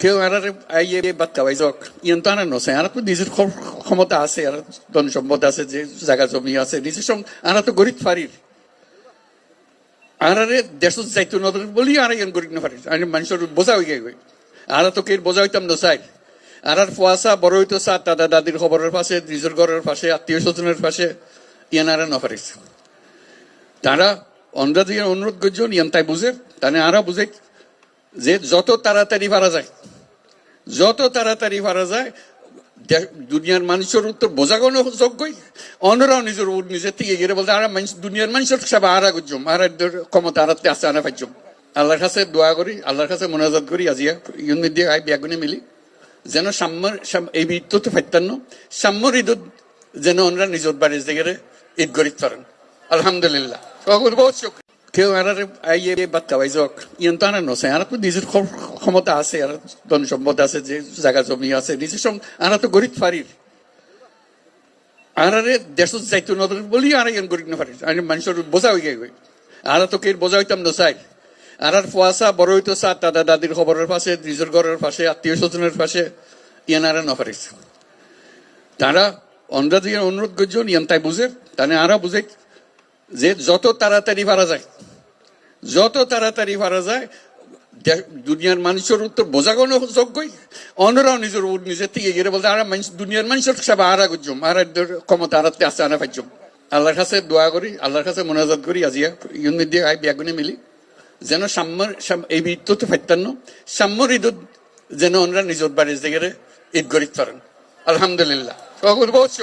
কেউ আর আইয়ে বাদ খাওয়াই যাক ইয়ন তো আনার নছে ক্ষমতা আছে আর ধন সম্পদ আছে যে জায়গা জমি আছে নিজের সঙ্গে আর তো গরিব ফারির আর আরে দেশ যাইতো নদর বলি আর ইয়ন গরিব না ফারির আমি মানুষের বোঝা হয়ে গেছে আর তো কে বোঝা হইতাম না চাই আর আর ফুয়াশা বড় হইতো চা দাদা দাদির খবরের পাশে নিজের ঘরের পাশে আত্মীয় স্বজনের পাশে ইয়ান আর না পারিস তারা অন্ধ্রা দিয়ে অনুরোধ করছেন ইয়ান তাই বুঝে তাহলে আরা বুঝে যে যত তাড়াতাড়ি পারা যায় যত তাড়াতাড়ি পারা যায় দুনিয়ার মানুষের উত্তর বোঝাগণ যোগ্যই। অন্যরাও নিজের উপর নিজের থেকে গিয়ে বলতে আর মানুষ, দুনিয়ার মানুষের সব আর গুজম আর ক্ষমতা আর আছে আনা পাইজম আল্লাহর কাছে দোয়া করি, আল্লাহর কাছে মনোজাত করি আজিয়া ইউন দিয়ে আই ব্যাগুনে মিলি। যেন সাম্যর এই ঈদ তো ফাইতান্ন সাম্যর ঈদত যেন ওনারা নিজের বাড়ির জায়গায় ঈদ গরিব পারেন। আলহামদুলিল্লাহ। কেউ আর আইয়ে বাদ খাওয়াই যাক ইয়ন তো আনার নছে আর নিজের ক্ষ- ক্ষমতা আছে, আর ধন সম্পদ আছে, যে জায়গা জমি আছে নিজের সঙ্গে আর তো গরিব ফারির আর আরে দেশ যাইতো নদর বলি আর ইয়ন গরিব না ফারির আমি মানুষের বোঝা হয়ে গেছে আর তো কে বোঝা হইতাম না চাই আর আর ফুয়াশা বড় হইতো চা, দাদা দাদির খবরের পাশে নিজের ঘরের পাশে, আত্মীয় স্বজনের পাশে ইয়ান আর না পারিস তারা অন্ধ্রা দিয়ে অনুরোধ করছেন ইয়ান তাই বুঝে তাহলে আরা বুঝে যে যত তাড়াতাড়ি পারা যায়, যত তাড়াতাড়ি পারা যায় দুনিয়ার মানুষের উত্তর বোঝাগণ যোগ্যই অন্যরাও নিজের উপর নিজের থেকে গিয়ে বলতে আর মানুষ, দুনিয়ার মানুষের সব আর গুজম আর ক্ষমতা আর আছে আনা পাইজম আল্লাহর কাছে দোয়া করি, আল্লাহর কাছে মনোজাত করি আজিয়া ইউন দিয়ে আই ব্যাগুনে মিলি। যেন সাম্যর সাম- এই ঈদ তো ফাইতান্ন সাম্যর ঈদ যেন ওনারা নিজের বাড়ির জায়গায় ঈদ গরিব পারেন আলহামদুলিল্লাহ। বহুত